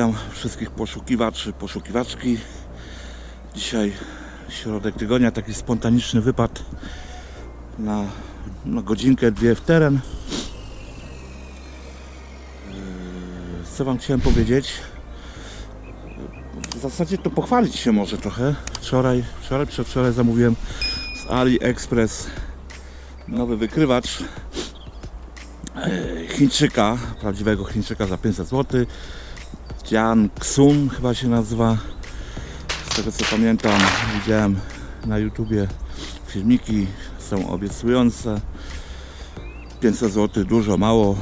Witam wszystkich poszukiwaczy, poszukiwaczki. Dzisiaj środek tygodnia, taki spontaniczny wypad na, na godzinkę, dwie w teren. Yy, Co Wam chciałem powiedzieć? W zasadzie to pochwalić się może trochę. Wczoraj, wczoraj, przedwczoraj zamówiłem z AliExpress nowy wykrywacz e, Chińczyka, prawdziwego Chińczyka za 500 zł. Jian Xun chyba się nazywa. Z tego co pamiętam, widziałem na YouTubie filmiki, są obiecujące. 500 zł dużo, mało.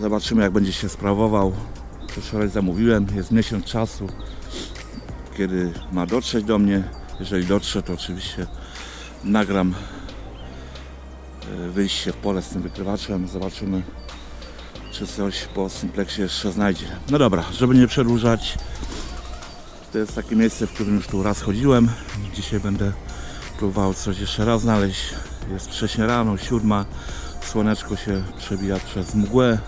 Zobaczymy jak będzie się sprawował. Wczoraj zamówiłem, jest miesiąc czasu, kiedy ma dotrzeć do mnie. Jeżeli dotrze, to oczywiście nagram e, wyjście w pole z tym wykrywaczem. Zobaczymy, czy coś po Simplexie jeszcze znajdzie. No dobra, żeby nie przedłużać, to jest takie miejsce, w którym już tu raz chodziłem. Dzisiaj będę próbował coś jeszcze raz znaleźć. Jest wcześnie rano, siódma. Słoneczko się przebija przez mgłę.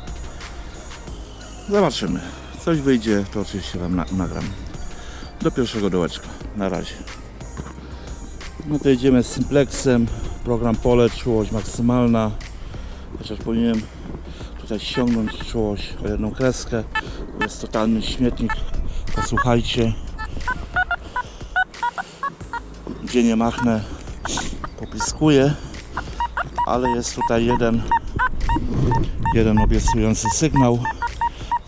Zobaczymy. Coś wyjdzie, to oczywiście Wam na nagram. Do pierwszego dołeczka. Na razie. No to jedziemy z Simplexem. Program pole, czułość maksymalna. Chociaż powinienem tutaj ściągnąć czułość o jedną kreskę. Jest totalny śmietnik. Posłuchajcie. Gdzie nie machnę, popiskuję. Ale jest tutaj jeden, jeden obiecujący sygnał.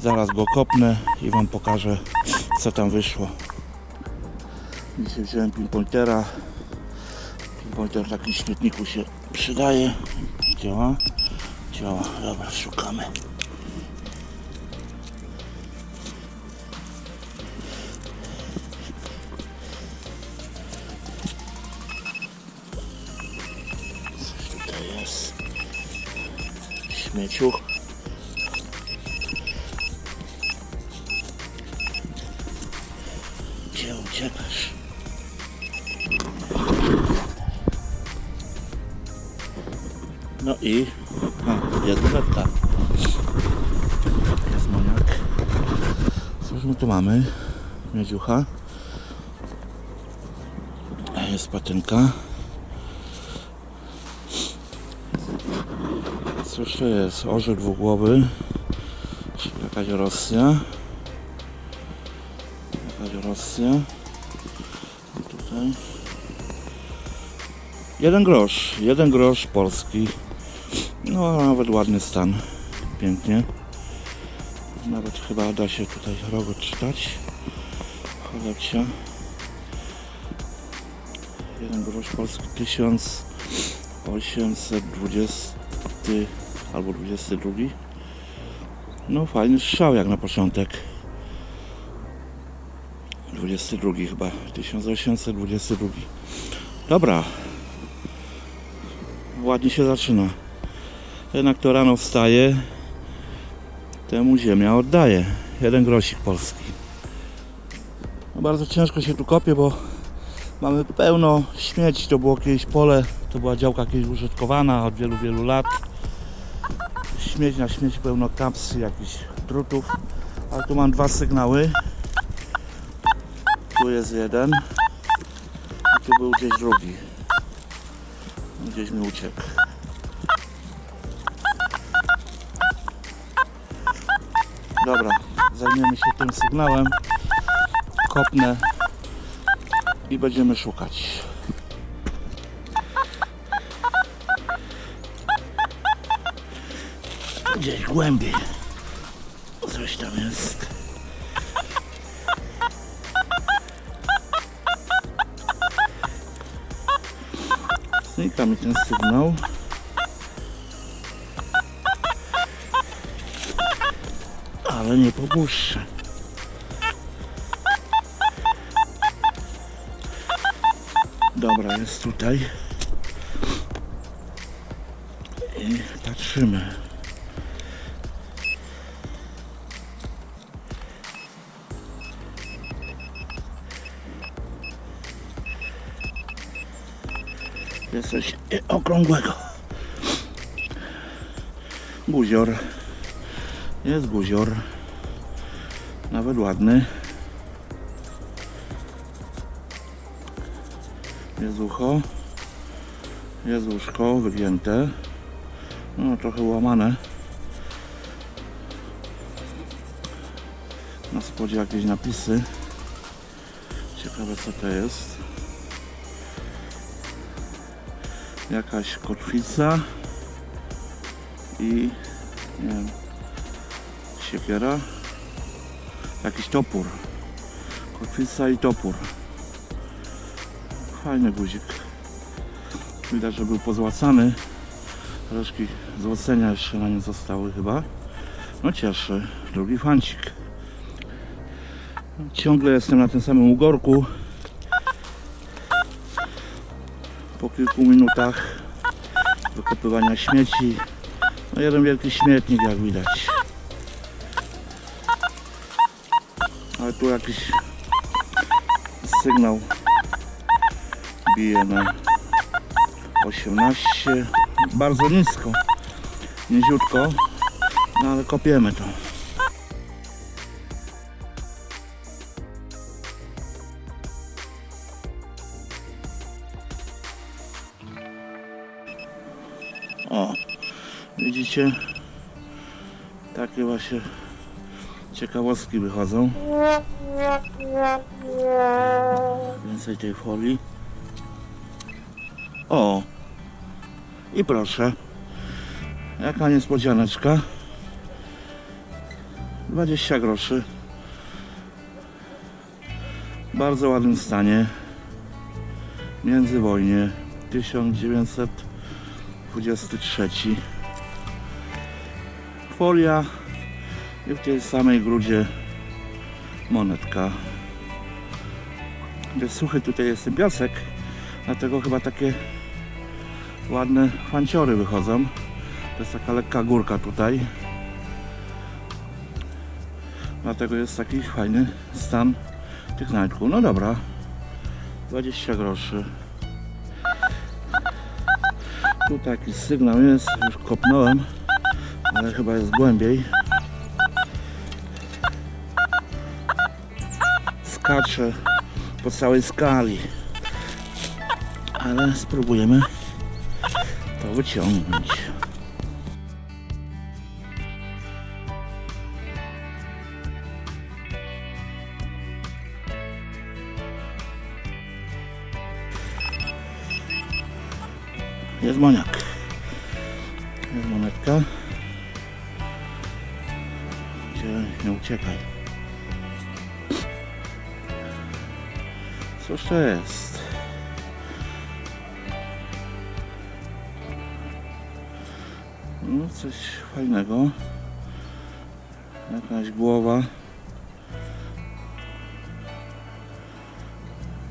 Zaraz go kopnę i Wam pokażę, co tam wyszło. Dzisiaj wziąłem pinpointera. Pinpointer w takim śmietniku się przydaje. Działa? Działa. Dobra, szukamy. Coś tutaj jest. Śmieciuch. Gdzie uciekasz? No i a, jedynka. Jest moniak. Cóż my tu mamy? Miedziucha. Jest patynka. Cóż to jest? Orzeł dwugłowy. Czyli jakaś Rosja. Jakaś Rosja. I tutaj. Jeden grosz. Jeden grosz polski. No, nawet ładny stan. Pięknie. Nawet chyba da się tutaj rogo czytać. Cholewcia. Jeden grosz polski 1820 albo 22. No fajny strzał jak na początek. 22 chyba. 1822. Dobra. Ładnie się zaczyna. Jednak to rano wstaje, temu ziemia oddaje. Jeden grosik polski. No bardzo ciężko się tu kopie, bo mamy pełno śmieci. To było kiedyś pole, to była działka kiedyś użytkowana od wielu, wielu lat. Śmieć na śmieci pełno kapsy, jakichś drutów. Ale tu mam dwa sygnały. Tu jest jeden. I tu był gdzieś drugi. Gdzieś mi uciekł. Dobra, zajmiemy się tym sygnałem. Kopnę i będziemy szukać. Gdzieś głębiej. Coś tam jest. Znika mi ten sygnał. Ale nie popuszczę. Dobra, jest tutaj. I patrzymy. Jest coś okrągłego. Guzior. Jest guzior. Nawet ładny. Jest ucho. Jest łóżko wygięte. No trochę łamane. Na spodzie jakieś napisy. Ciekawe co to jest. Jakaś kotwica i nie wiem, siekiera. Jakiś topór. Kotwica i topór. Fajny guzik. Widać, że był pozłacany. Resztki złocenia jeszcze na nim zostały chyba. No cieszy. Drugi fancik. Ciągle jestem na tym samym ugorku. Po kilku minutach wykopywania śmieci. No jeden wielki śmietnik jak widać. Ale tu jakiś sygnał bije na 18. Bardzo nisko. Niziutko. No ale kopiemy to. O, widzicie? Takie właśnie ciekawostki wychodzą. Więcej tej folii. O! I proszę. Jaka niespodzianeczka. 20 groszy. W bardzo ładnym stanie. Międzywojnie 1923. Folia i w tej samej grudzie monetka. Gdzie suchy tutaj jest piasek, dlatego chyba takie ładne fanciory wychodzą. To jest taka lekka górka tutaj. Dlatego jest taki fajny stan tych znajdków. No dobra, 20 groszy. Tu taki sygnał jest, już kopnąłem, ale chyba jest głębiej. Skacze po całej skali. Ale spróbujemy to wyciągnąć. Jest moniak. Jest monetka. Nie uciekaj. To jest? No coś fajnego. Jakaś głowa.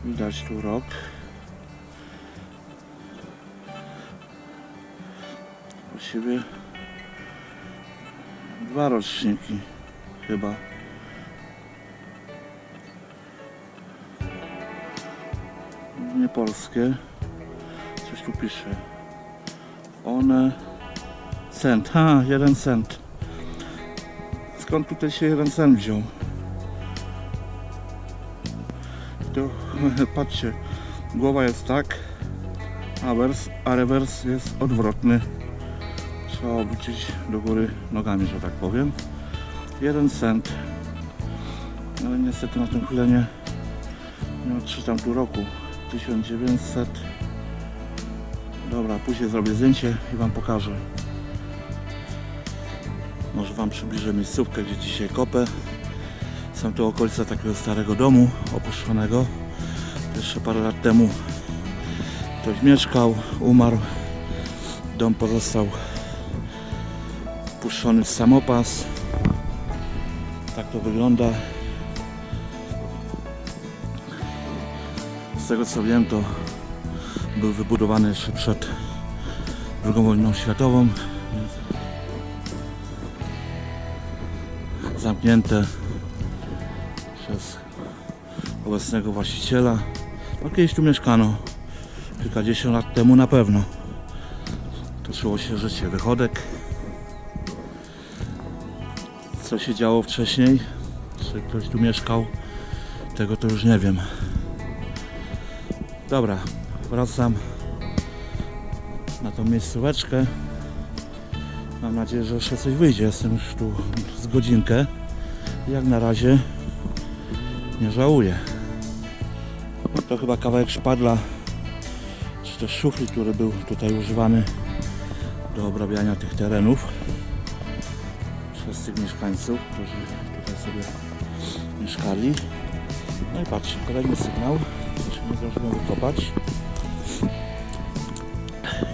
Widać tu rok. Właściwie dwa roczniki chyba. Polskie. Coś tu pisze. One cent. Ha, jeden cent. Skąd tutaj się jeden cent wziął? To patrzcie, głowa jest tak, a, wers, a rewers jest odwrotny. Trzeba obrócić do góry nogami, że tak powiem. Jeden cent. Ale niestety na tą chwilę nie, nie odczytam tu roku. 1900. Dobra, później zrobię zdjęcie i Wam pokażę. Może Wam przybliżę miejscówkę, gdzie dzisiaj kopę. Są to okolice takiego starego domu opuszczonego. Jeszcze parę lat temu ktoś mieszkał, umarł. Dom pozostał puszczony w samopas. Tak to wygląda. Z tego co wiem, to był wybudowany jeszcze przed II wojną światową. Zamknięte przez obecnego właściciela. No kiedyś tu mieszkano. Kilkadziesiąt lat temu na pewno. Toczyło się życie wychodek. Co się działo wcześniej? czy ktoś tu mieszkał, tego to już nie wiem. Dobra, wracam na tą miejscóweczkę. Mam nadzieję, że jeszcze coś wyjdzie. Jestem już tu z godzinkę. Jak na razie nie żałuję. To chyba kawałek szpadla, czy też szufli, który był tutaj używany do obrabiania tych terenów przez tych mieszkańców, którzy tutaj sobie mieszkali. No i patrzcie, kolejny sygnał. Jeszcze nie zdążyłem wykopać.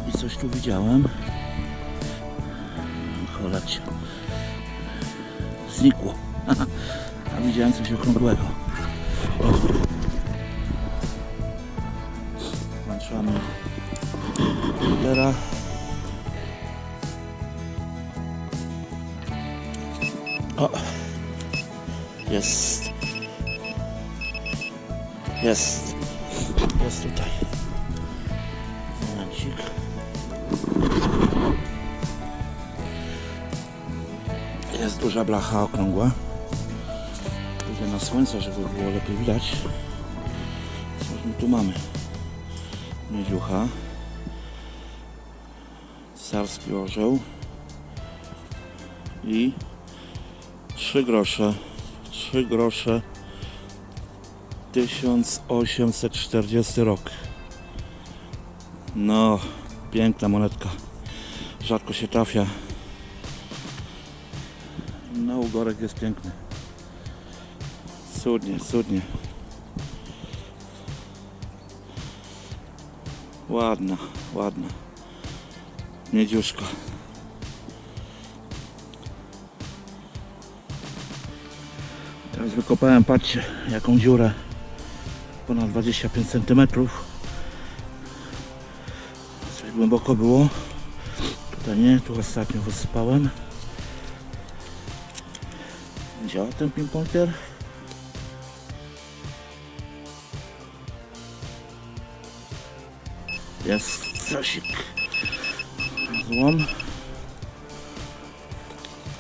I coś tu widziałem. Cholecie. Znikło. A widziałem coś okrągłego. Włączamy lidera. O. Jest. Jest Jest duża blacha okrągła. Idę na słońce, żeby było lepiej widać. Coś my tu mamy. Miedziucha. Carski orzeł. I 3 grosze. 3 grosze. 1840 rok. No, piękna monetka. Rzadko się trafia. No, ugorek jest piękny. Cudnie, cudnie. Ładna, ładna. Miedziuszka. Teraz wykopałem, patrzcie, jaką dziurę. Ponad 25 cm. Coś głęboko było. Tutaj nie, tu ostatnio wysypałem. Działa ten ping-ponger? Jest cosik. Złom.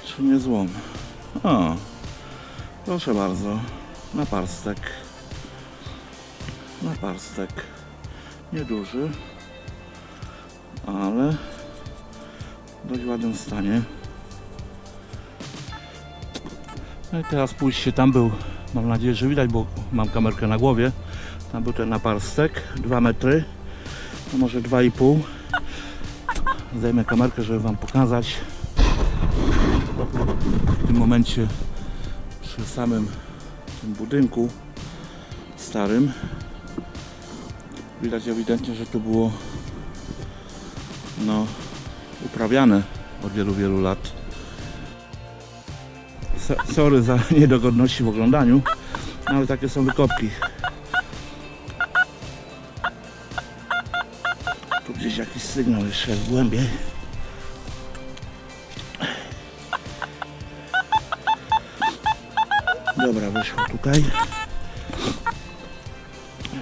Czy nie złom? O, proszę bardzo. Naparstek. Naparstek. Nieduży, ale w dość ładnym stanie. No i teraz pójście tam był, mam nadzieję, że widać, bo mam kamerkę na głowie. Tam był ten naparstek, 2 metry, no może 2,5. Zdejmę kamerkę, żeby Wam pokazać. W tym momencie przy samym tym budynku starym widać ewidentnie, że to było no uprawiane od wielu, wielu lat. So- Sorry za niedogodności w oglądaniu, ale takie są wykopki. Tu gdzieś jakiś sygnał jeszcze jest głębiej. Dobra, wyszło tutaj.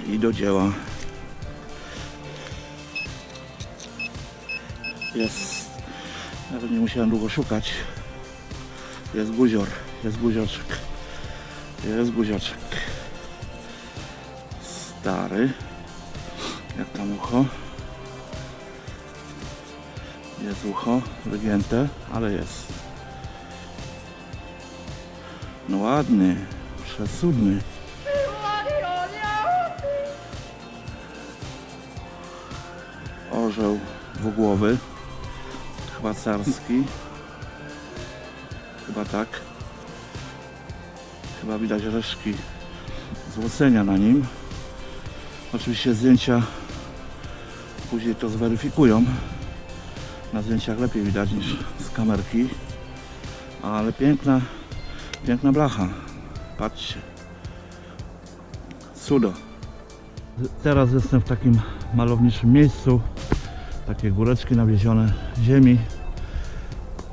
I do dzieła. Jest. Nawet nie musiałem długo szukać. Jest guzior, jest guzioczek. Jest guzioczek. Stary. Jak tam ucho? Jest ucho wygięte, ale jest. No ładny, przesudny. Orzeł dwugłowy, chyba carski. Chyba tak. Chyba widać resztki złocenia na nim. Oczywiście zdjęcia później to zweryfikują. Na zdjęciach lepiej widać niż z kamerki. Ale piękna, piękna blacha. Patrzcie. Cudo. Teraz jestem w takim malowniczym miejscu. Takie góreczki nawiezione ziemi.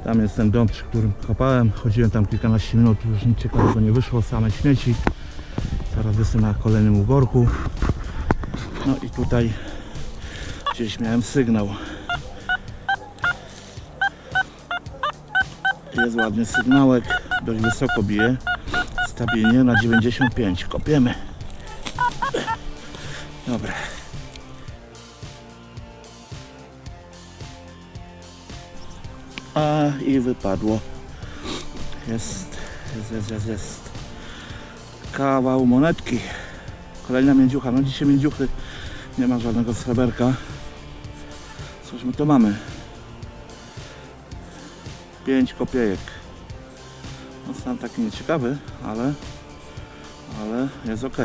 Tam jest ten dom, przy którym kopałem. Chodziłem tam kilkanaście minut, już nic ciekawego nie wyszło, same śmieci. Teraz jestem na kolejnym ugorku. No i tutaj gdzieś miałem sygnał. Jest ładny sygnałek, dość wysoko bije. stabilnie na 95. Kopiemy. Wypadło. Jest, jest, jest, jest, jest. Kawał monetki. Kolejna międziucha. No dzisiaj międziuchy nie ma żadnego sreberka. Cóż my to mamy? 5 kopiejek. No stan taki nieciekawy, ale ale jest ok.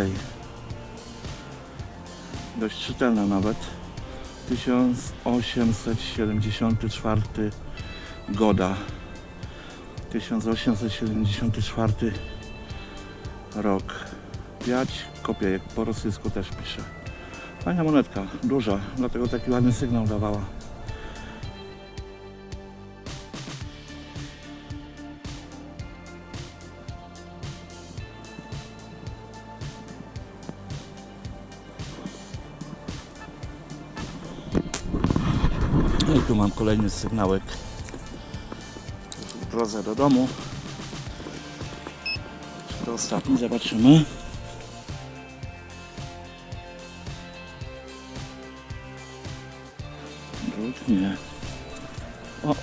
Dość czytelna nawet. 1874 Goda. 1874 rok. 5 kopiejek. Po rosyjsku też pisze. Fajna monetka, duża, dlatego taki ładny sygnał dawała. I tu mam kolejny sygnałek drodze do domu. To ostatni? Zobaczymy. Drut? Nie. O!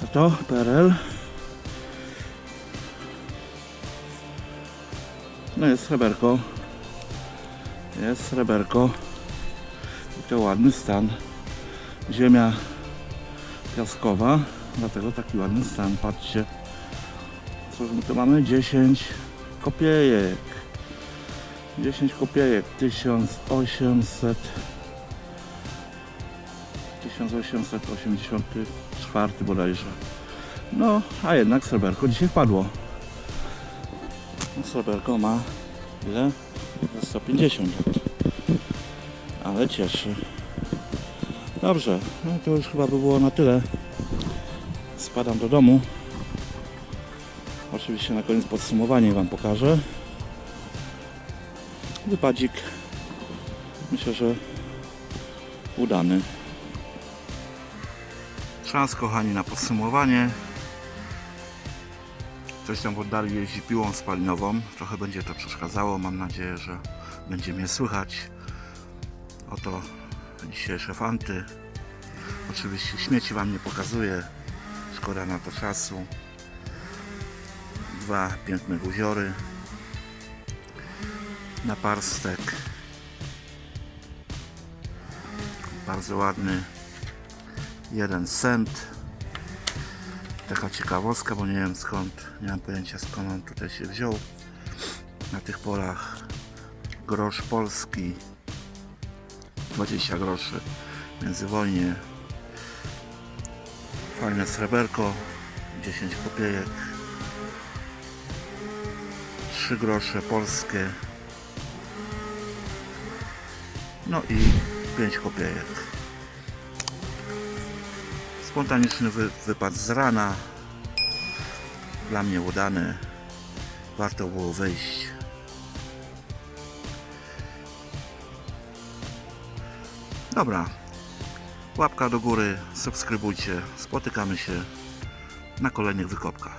Co to? PRL? No jest sreberko. Jest sreberko. I to ładny stan. Ziemia piaskowa, dlatego taki ładny stan. Patrzcie. Cóż my tu mamy? 10 kopiejek. 10 kopiejek. 1800 1884 bodajże. No, a jednak sreberko dzisiaj wpadło. Sreberko ma ile? Za 150 lat. Ale cieszy. Dobrze, no to już chyba by było na tyle. Spadam do domu. Oczywiście na koniec podsumowanie Wam pokażę. Wypadzik myślę, że udany. Czas kochani na podsumowanie. Ktoś tam oddali jeździ piłą spalinową. Trochę będzie to przeszkadzało. Mam nadzieję, że będzie mnie słychać. Oto dzisiejsze fanty. Oczywiście śmieci Wam nie pokazuję. Szkoda na to czasu. Dwa piękne guziory. Na parstek. Bardzo ładny jeden cent. Taka ciekawostka, bo nie wiem skąd, nie mam pojęcia skąd on tutaj się wziął. Na tych polach grosz polski 20 groszy. Międzywojnie. Fajne sreberko 10 kopiejek 3 grosze polskie. No i 5 kopiejek. Spontaniczny wy, wypad z rana. Dla mnie udany. Warto było wyjść dobra. Łapka do góry subskrybujcie. Spotykamy się na kolejnych wykopkach